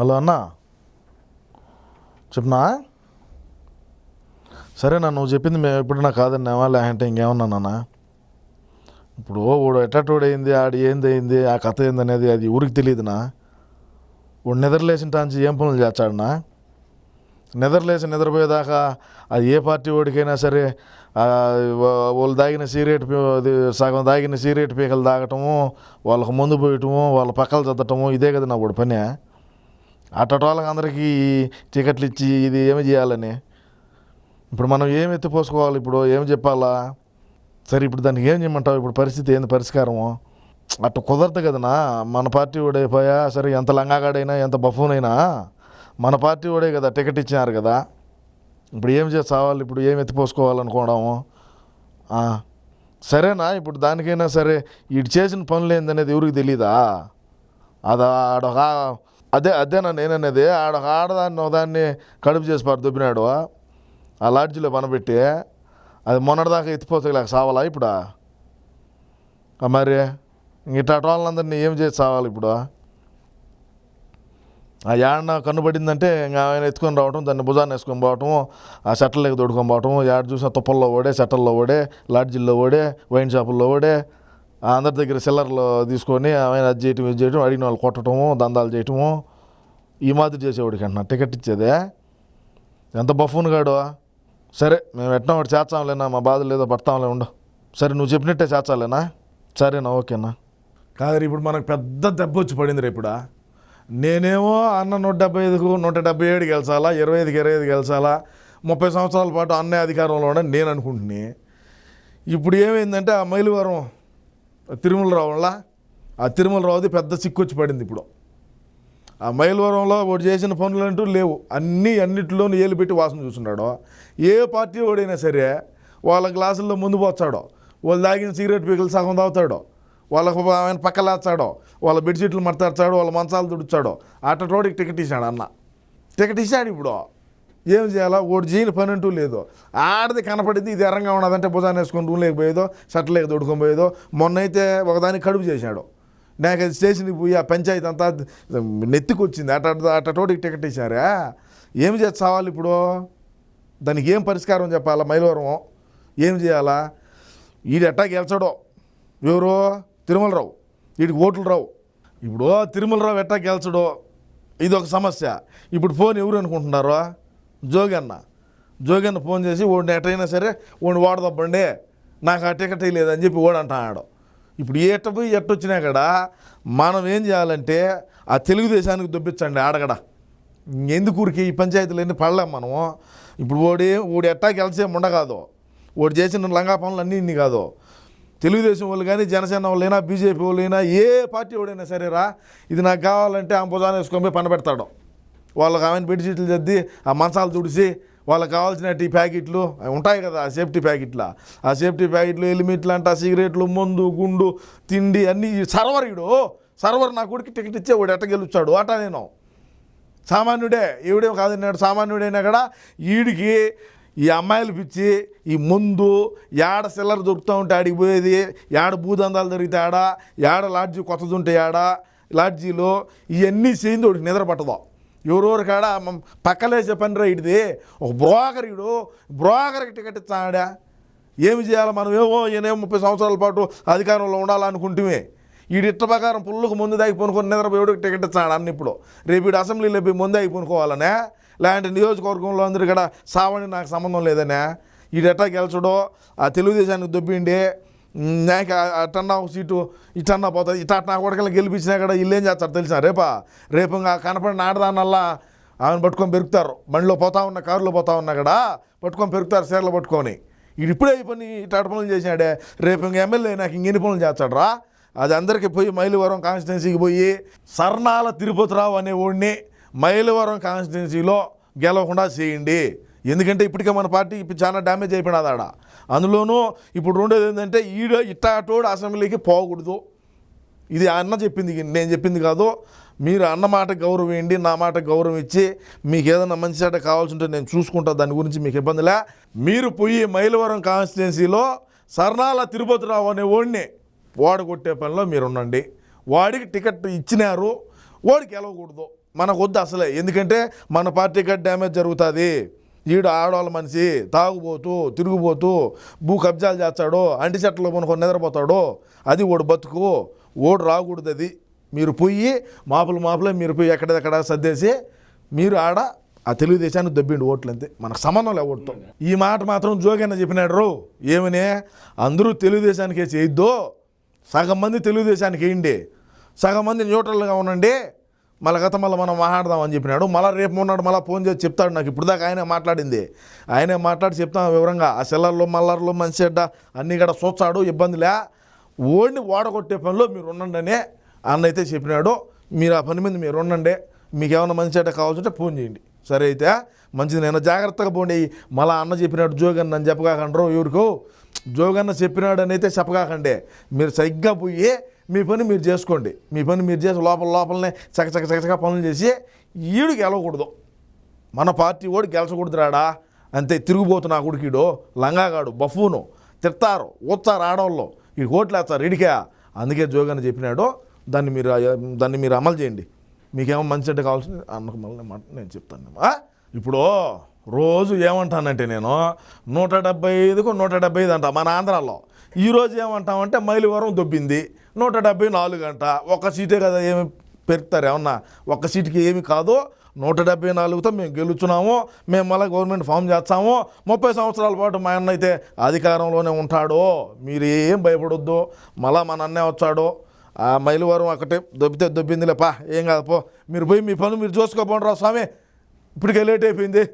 Hello అన్నా. చెప్పనా? సరేనా నువ్వు చెప్పింది మేము ఎప్పుడన్నా కాదన్నావా లేదంటే ఇంకేమన్నానా ఇప్పుడు వాడు ఎట్టటోడు అయింది ఆడు ఏంది అయింది ఆ కథ ఏంది అనేది అది ఊరికి తెలియదునా? వాడు నిద్రలేసిన టాంచి ఏం పనులు చేస్తాడనా నిద్రలేసి నిద్రపోయేదాకా అది ఏ పార్టీ ఓడికైనా సరే వాళ్ళు దాగిన సిగరెట్ అది సగం దాగిన సిగరెట్ పీకలు తాగటము వాళ్ళకు ముందు పోయటము వాళ్ళ పక్కలు చదటము ఇదే కదా నా వాడు పని. అట్టటి అందరికీ టికెట్లు ఇచ్చి ఇది ఏమి చేయాలని? ఇప్పుడు మనం ఏం ఎత్తిపోసుకోవాలి ఇప్పుడు? ఏం చెప్పాలా? సరే ఇప్పుడు దానికి ఏం చేయమంటావు? ఇప్పుడు పరిస్థితి ఏంది? పరిష్కారము? అట్ట కుదరదు కదనా? మన పార్టీ ఓడైపోయా? సరే ఎంత లంగాగాడైనా ఎంత బఫూనైనా మన పార్టీ ఓడే కదా టికెట్ ఇచ్చినారు కదా. ఇప్పుడు ఏం చేసావాలి ఇప్పుడు ఏం ఎత్తిపోసుకోవాలనుకోవడము సరేనా? ఇప్పుడు దానికైనా సరే ఇటు చేసిన పనులు ఏందనేది ఎవరికి తెలీదా? అదా ఆడొక అదే అదేనా నేననేది ఆడ ఆడదాన్ని ఒకదాన్ని కడుపు చేసి పాడు దుబ్బినాడు. ఆ లాడ్జిలో పనబెట్టి అది మొన్నటిదాకా ఎత్తిపోతలేక సావాలా ఇప్పుడా? మరి ఇట్లా వాళ్ళందరినీ ఏం చేసి సావాలి ఇప్పుడు? ఆ యాడ కన్నుపడిందంటే ఇంకా ఆయన ఎత్తుకొని రావటం దాన్ని భుజాన్ని వేసుకొని పోవటం ఆ షట్టర్లోకి దొడుకొని పోవటం యాడ చూసిన తుప్పల్లో ఓడే షట్టర్లో ఓడే లాడ్జిల్లో ఓడే వైన్ షాపుల్లో ఓడే అందరి దగ్గర సిల్లర్లో తీసుకొని ఆయన అది చేయటం ఇది చేయటం అడిగిన వాళ్ళు కొట్టడము దందాలు చేయటము ఈ మాదిరి చేసేవాడికి అంటున్నా టికెట్ ఇచ్చేదే. ఎంత బఫూన్ గాడు. సరే మేము ఎట్లా ఒకటి చేర్చాంలేనా మా బాధలు ఏదో పడతాంలే ఉండు. సరే నువ్వు చెప్పినట్టే చేర్చాలేనా సరేనా ఓకేనా? కాదు ఇప్పుడు మనకు పెద్ద దెబ్బ వచ్చి పడింది రేపుడా నేనేమో అన్న నూట డెబ్బై ఐదుకు నూట డెబ్బై ఏడు గెలిచాలా ఇరవై ఐదుకి ఇరవై ఐదు గెలిచాలా ముప్పై సంవత్సరాల పాటు అన్నే అధికారంలో ఉండని నేను అనుకుంటుని ఇప్పుడు ఏమైందంటే ఆ మైలువరం తిరుమలరావు వల్ల ఆ తిరుమలరావుది పెద్ద సిక్కు వచ్చి పడింది ఇప్పుడు. ఆ మైలవరంలో వాడు చేసిన పనులు అంటూ లేవు. అన్నీ అన్నిటిలోనూ ఏలు పెట్టి వాసన చూస్తున్నాడు. ఏ పార్టీ వాడైనా సరే వాళ్ళ గ్లాసుల్లో ముందు పోతాడో వాళ్ళు తాగిన సిగరెట్ పీకలు సగం తాగుతాడో. వాళ్ళకు ఆయన పక్కలేస్తాడో వాళ్ళ బెడ్షీట్లు మడతాడు వాళ్ళ మంచాలు తుడుచాడో అట్టటోడికి టికెట్ ఇచ్చాడు అన్న. టికెట్ ఇచ్చాడు ఇప్పుడు. ఏం చేయాలా? ఓడి చేయని పని అంటూ లేదు. ఆడది కనపడింది ఇది ఎర్రంగా ఉన్నదంటే భుజాన్ని వేసుకొని రూమ్ లేకపోయేదో షర్ట్ లేక దొడుకొని పోయేదో మొన్న అయితే ఒకదానికి కడుపు చేశాడు. నాకు అది స్టేషన్కి పోయి ఆ పంచాయతీ అంతా నెత్తికొచ్చింది. అట అటటోటికి టికెట్ ఇచ్చారా ఏం చేస్తావాలి ఇప్పుడు? దానికి ఏం పరిష్కారం చెప్పాలా మైలవరం? ఏం చేయాలా? వీడు ఎట్టా గెలిచడో? ఎవరు? తిరుమలరావు. వీడికి ఓట్లు రావు. ఇప్పుడు తిరుమలరావు ఎట్టా గెలిచడో? ఇది ఒక సమస్య. ఇప్పుడు ఫోన్ ఎవరు అనుకుంటున్నారు? జోగన్న జోగన్న ఫోన్ చేసి వాడిని ఎట్టయినా సరే వాడిని వాడదబ్బండి నాకు ఆ టికెట్ లేదని చెప్పి వాడు అంటున్నాడు ఇప్పుడు ఎట్ట పోయి ఎట్టొచ్చినా కూడా మనం ఏం చేయాలంటే ఆ తెలుగుదేశానికి దొబ్బించండి ఆడగడ. ఎందుకు ఊరికి ఈ పంచాయతీలన్నీ పడలేం మనము? ఇప్పుడు ఓడి ఓడి ఎట్టా గెలిచే ఉండగాదు. ఓడి చేసిన లంగా పనులు అన్నీ ఇన్ని కాదు. తెలుగుదేశం వాళ్ళు కానీ జనసేన వాళ్ళైనా బీజేపీ వాళ్ళైనా ఏ పార్టీ వాడైనా సరేరా ఇది నాకు కావాలంటే ఆ భుజాన్ని వేసుకొని పోయి పని పెడతాడు. వాళ్ళకి ఆమెను బెడ్షీట్లు చద్ది ఆ మంచాలు తుడిసి వాళ్ళకి కావాల్సిన టీ ప్యాకెట్లు ఉంటాయి కదా ఆ సేఫ్టీ ప్యాకెట్లు. ఆ సేఫ్టీ ప్యాకెట్లు ఎలిమిట్లు అంట సిగరెట్లు మందు గుండు తిండి అన్నీ సర్వర్ ఇడు. సర్వర్ నా కొడుకు టికెట్ ఇచ్చే వాడు ఎట్ట గెలుచాడు అట నేను. సామాన్యుడే ఈవిడే కాదన్నాడు సామాన్యుడైనా కూడా ఈడికి ఈ అమ్మాయిలు పిచ్చి ఈ ముందు యాడ సిల్లర్ దొరుకుతూ ఉంటే ఆడికి పోయేది యాడ భూదందాలు దొరికితే ఆడ యాడ లాడ్జీ కొత్తది ఉంటే ఆడ లాడ్జీలో ఇవన్నీ చేయింది వాడికి నిద్ర పట్టదు. ఎవరెవరు కాడ పక్కలే పక్కలేసే పని రా ఇడిది. ఒక బ్రోకర్ ఇడు బ్రోకర్కి టికెట్ ఇస్తాడా ఏమి చేయాలి మనం? ఏమో ఈయనేమో ముప్పై సంవత్సరాల పాటు అధికారంలో ఉండాలనుకుంటుమే. ఈడు ఇట్ట ప్రకారం పుల్లకు ముందు దాగి పొనుకొని నిద్రపోయేవాడికి టికెట్ ఇస్తాడు అన్న ఇప్పుడు. రేపు ఈడు అసెంబ్లీలో పోయి ముందు దాగి పొనుకోవాలనే? లేదంటే నియోజకవర్గంలో అందరు ఇక్కడ సావని నాకు సంబంధం లేదనే? ఈడెట్టా గెలచడో? ఆ తెలుగుదేశానికి దొబ్బిండి నాకు అటన్నా ఒక సీటు ఇటన్నా పోతుంది ఇట నా కొడకలు గెలిపించినా కూడా వీళ్ళు ఏం చేస్తారు తెలిసిన రేపా రేపు ఇంకా కనపడిన ఆడదానల్లా ఆమెను పట్టుకొని పెరుగుతారు. బండిలో పోతా ఉన్న కారులో పోతా ఉన్నా కూడా పట్టుకొని పెరుగుతారు చీరలు పట్టుకొని. ఇది ఇప్పుడే ఈ పని ఇటాట పనులు చేసినాడే. రేపు ఇంక ఎమ్మెల్యే నాకు ఇంకెన్ని పనులు చేస్తాడు రా అది అందరికీ పోయి మైలవరం కాన్స్టిట్యున్సీకి పోయి సర్నాల తిరుపతిరావు అనే వాడిని మైలవరం కాన్స్టిట్యున్సీలో గెలవకుండా చేయండి. ఎందుకంటే ఇప్పటికే మన పార్టీ ఇప్పుడు చాలా డ్యామేజ్ అయిపోయినది ఆడ. అందులోనూ ఇప్పుడు రెండోది ఏంటంటే ఈడ ఇట్టాటోడు అసెంబ్లీకి పోకూడదు. ఇది అన్న చెప్పింది నేను చెప్పింది కాదు. మీరు అన్న మాట గౌరవం ఇవ్వండి నా మాట గౌరవం ఇచ్చి మీకు ఏదైనా మంచి చెడ్డ కావాల్సి ఉంటే నేను చూసుకుంటా దాని గురించి మీకు ఇబ్బందిలే మీరు పోయి మైలవరం కాన్స్టిట్యున్సీలో సర్నాల తిరుపతిరావు అనే ఓడిని ఓడగొట్టే పనిలో మీరు ఉండండి. వాడికి టికెట్ ఇచ్చినారు వాడికి వెళ్ళకూడదు మనకొద్దు అసలే. ఎందుకంటే మన పార్టీకి డ్యామేజ్ జరుగుతుంది. ఈడు ఆడవాళ్ళ మనిషి తాగుబోతూ తిరుగుబోతూ భూ కబ్జాలు చేస్తాడు అంటి చెట్లలో కొనుక్కొని నిద్రపోతాడు అది ఓడు బతుకు ఓడు రాకూడదు అది మీరు పోయి మాపులు మాపులే మీరు పోయి ఎక్కడెక్కడ సర్దేసి మీరు ఆడ ఆ తెలుగుదేశాన్ని దబ్బిండి ఓట్లు అంతే. మనకు సంబంధం లే ఈ మాట మాత్రం జోగన్న చెప్పినాడు రో. ఏమనే? అందరూ తెలుగుదేశానికే చేయొద్దు? సగం మంది తెలుగుదేశానికి వేయండి. సగం మంది న్యూట్రల్గా ఉండండి. మళ్ళీ గత మళ్ళీ మనం మాట్లాడదామని చెప్పినాడు. మళ్ళీ రేపు మొన్నాడు మళ్ళీ ఫోన్ చేసి చెప్తాడు నాకు. ఇప్పుడు దాకా ఆయనే మాట్లాడింది. ఆయనే మాట్లాడి చెప్తాం వివరంగా. ఆ సెల్లర్లు మల్లర్లు మంచి అడ్డ అన్నీ కూడా చూస్తాడు ఇబ్బందిలే ఓడిని ఓడగొట్టే పనిలో మీరు ఉండండి అని అన్న అయితే చెప్పినాడు. మీరు ఆ పని మీద మీరు ఉండండి. మీకు ఏమైనా మంచి అడ్డ కావాల్సింటే ఫోన్ చేయండి. సరే అయితే మంచిది నేను జాగ్రత్తగా పోండి. మళ్ళా అన్న చెప్పినాడు జోగన్న అని చెప్పకాకండ్రు ఎవరికో జోగన్న చెప్పినాడు అని అయితే చెప్పకాకండి మీరు సరిగ్గా పోయి మీ పని మీరు చేసుకోండి. మీ పని మీరు చేసి లోపల లోపలనే చకచక చకచక పనులు చేసి ఈడు గెలవకూడదు. మన పార్టీ ఓడి గెలచకూడదు రాడా అంతే తిరిగిపోతున్నా కొడుకీడు లంగాగాడు బఫూను తిడతారు ఊత్తారు ఆడవాళ్ళు ఈ ఓట్లు వేస్తారు ఇడికే అందుకే జోగని చెప్పినాడు దాన్ని మీరు దాన్ని మీరు అమలు చేయండి. మీకేమో మంచి చెడ్డ కావాల్సింది అన్నకు మళ్ళీ మాట నేను చెప్తాను ఇప్పుడు రోజు ఏమంటానంటే నేను నూట డెబ్బై ఐదుకు నూట డెబ్బై ఐదు అంట మన ఆంధ్రాలో. ఈరోజు ఏమంటామంటే మైలువరం దొబ్బింది. నూట డెబ్బై నాలుగు అంట. ఒక సీటే కదా ఏమి పెరుగుతారు ఏమన్నా ఒక్క సీటుకి ఏమి కాదు. నూట డెబ్బై నాలుగుతో మేము గెలుచున్నాము. మేము మళ్ళీ గవర్నమెంట్ ఫామ్ చేస్తాము. ముప్పై సంవత్సరాల పాటు మా అన్న అయితే అధికారంలోనే ఉంటాడు. మీరు ఏం భయపడొద్దు. మళ్ళా మా అన్నే వచ్చాడు. ఆ మైలువారం ఒకటే దొబ్బితే దొబ్బిందిలే. పా ఏం కాదు పో. మీరు పోయి మీ పనులు మీరు చూసుకోపోండి రా స్వామి. ఇప్పటికే లేట్ అయిపోయింది.